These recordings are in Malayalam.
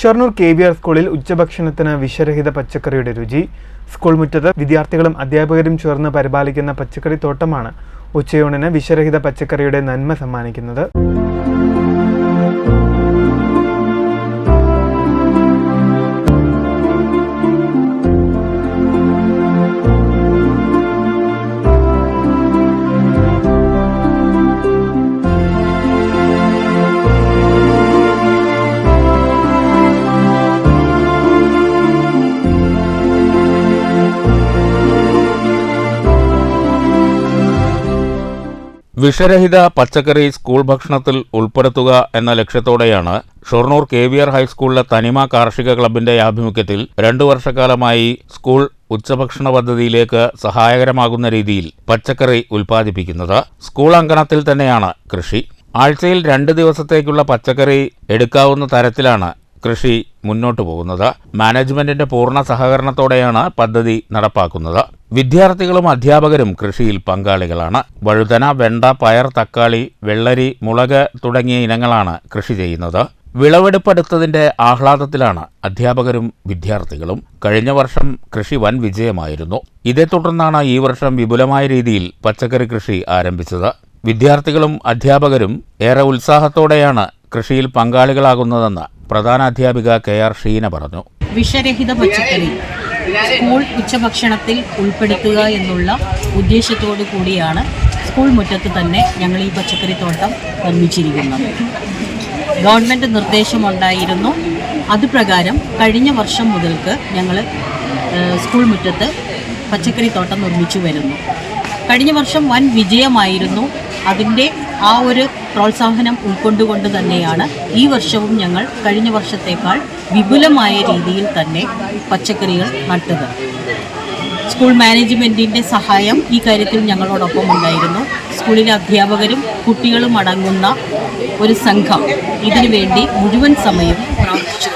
ഷൊർണൂർ കെ വി ആർ സ്കൂളിൽ ഉച്ചഭക്ഷണത്തിന് വിഷരഹിത പച്ചക്കറിയുടെ രുചി. സ്കൂൾ മുറ്റത്ത് വിദ്യാർത്ഥികളും അധ്യാപകരും ചേർന്ന് പരിപാലിക്കുന്ന പച്ചക്കറി തോട്ടമാണ് ഉച്ചയൂണിന് വിഷരഹിത പച്ചക്കറിയുടെ നന്മ സമ്മാനിക്കുന്നത്. വിഷരഹിത പച്ചക്കറി സ്കൂൾ ഭക്ഷണത്തിൽ ഉൾപ്പെടുത്തുക എന്ന ലക്ഷ്യത്തോടെയാണ് ഷൊർണൂർ കെ വി ആർ ഹൈസ്കൂളിലെ തനിമ കാർഷിക ക്ലബിന്റെ ആഭിമുഖ്യത്തിൽ രണ്ടു വർഷക്കാലമായി സ്കൂൾ ഉച്ചഭക്ഷണ പദ്ധതിയിലേക്ക് സഹായകരമാകുന്ന രീതിയിൽ പച്ചക്കറി ഉൽപ്പാദിപ്പിക്കുന്നത് സ്കൂൾ അങ്കണത്തിൽ തന്നെയാണ് കൃഷി. ആഴ്ചയിൽ രണ്ട് ദിവസത്തേക്കുള്ള പച്ചക്കറി എടുക്കാവുന്ന തരത്തിലാണ് കൃഷി മുന്നോട്ടു പോകുന്നത്. മാനേജ്മെന്റിന്റെ പൂർണ സഹകരണത്തോടെയാണ് പദ്ധതി നടപ്പാക്കുന്നത്. വിദ്യാർത്ഥികളും അധ്യാപകരും കൃഷിയിൽ പങ്കാളികളാണ്. വഴുതന വെണ്ട പയർ തക്കാളി വെള്ളരി മുളക് തുടങ്ങിയ ഇനങ്ങളാണ് കൃഷി ചെയ്യുന്നത്. വിളവെടുപ്പെടുത്തതിന്റെ ആഹ്ലാദത്തിലാണ് അധ്യാപകരും വിദ്യാർത്ഥികളും. കഴിഞ്ഞ വർഷം കൃഷി വൻ വിജയമായിരുന്നു. ഇതേ തുടർന്നാണ് ഈ വർഷം വിപുലമായ രീതിയിൽ പച്ചക്കറി കൃഷി ആരംഭിച്ചത്. വിദ്യാർത്ഥികളും അധ്യാപകരും ഏറെ ഉത്സാഹത്തോടെയാണ് കൃഷിയിൽ പങ്കാളികളാകുന്നതെന്ന് പ്രധാന അധ്യാപിക കെ ആർ ഷീന പറഞ്ഞു. വിഷരഹിത പച്ചക്കറി. സ്കൂൾ ഉച്ചഭക്ഷണത്തിൽ ഉൾപ്പെടുത്തുക എന്നുള്ള ഉദ്ദേശത്തോടു കൂടിയാണ് സ്കൂൾ മുറ്റത്ത് തന്നെ ഞങ്ങൾ ഈ പച്ചക്കറി തോട്ടം നിർമ്മിച്ചിരിക്കുന്നത്. ഗവൺമെന്റ് നിർദ്ദേശമുണ്ടായിരുന്നു. അതുപ്രകാരം കഴിഞ്ഞ വർഷം മുതൽക്ക് ഞങ്ങൾ സ്കൂൾ മുറ്റത്ത് പച്ചക്കറി തോട്ടം നിർമ്മിച്ചു വരുന്നു. കഴിഞ്ഞ വർഷം വൻ വിജയമായിരുന്നു. അതിന്റെ ആ ഒരു പ്രോത്സാഹനം ഉൾക്കൊണ്ടുകൊണ്ട് തന്നെയാണ് ഈ വർഷവും ഞങ്ങൾ കഴിഞ്ഞ വർഷത്തേക്കാൾ വിപുലമായ രീതിയിൽ തന്നെ പച്ചക്കറികൾ നട്ടത്. സ്കൂൾ മാനേജ്മെന്റിന്റെ സഹായം ഈ കാര്യത്തിൽ ഞങ്ങളോടൊപ്പം ഉണ്ടായിരുന്നു. സ്കൂളിലെ അധ്യാപകരും കുട്ടികളും അടങ്ങുന്ന ഒരു സംഘം ഇതിനു വേണ്ടി മുഴുവൻ സമയം പ്രവർത്തിച്ചു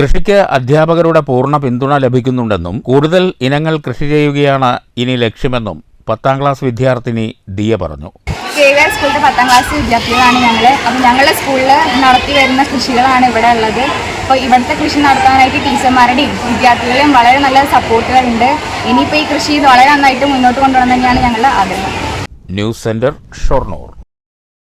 കൃഷിക്ക് അധ്യാപകരുടെ പൂർണ പിന്തുണ ലഭിക്കുന്നുണ്ടെന്നും കൂടുതൽ ഇനങ്ങൾ കൃഷി ചെയ്യുകയാണ് ഇനി ലക്ഷ്യമെന്നും പത്താം ക്ലാസ് വിദ്യാർത്ഥിനി ദിയ പറഞ്ഞു. വി സ്കൂളിലെ പത്താം ക്ലാസ് വിദ്യാർത്ഥികളാണ് ഞങ്ങൾ അപ്പോൾ ഞങ്ങളുടെ സ്കൂളിൽ നടത്തി വരുന്ന കൃഷികളാണ് ഇവിടെ ഉള്ളത്. അപ്പോൾ ഇവിടുത്തെ കൃഷി നടത്താനായിട്ട് ടീച്ചർമാരുടെയും വിദ്യാർത്ഥികളെയും വളരെ നല്ല സപ്പോർട്ടുകളുണ്ട്. ഇനിയിപ്പോൾ ഈ കൃഷി വളരെ നന്നായിട്ട് മുന്നോട്ട് കൊണ്ടുപോകണം തന്നെയാണ് ഞങ്ങളുടെ ആഗ്രഹം. News centre Shoranur.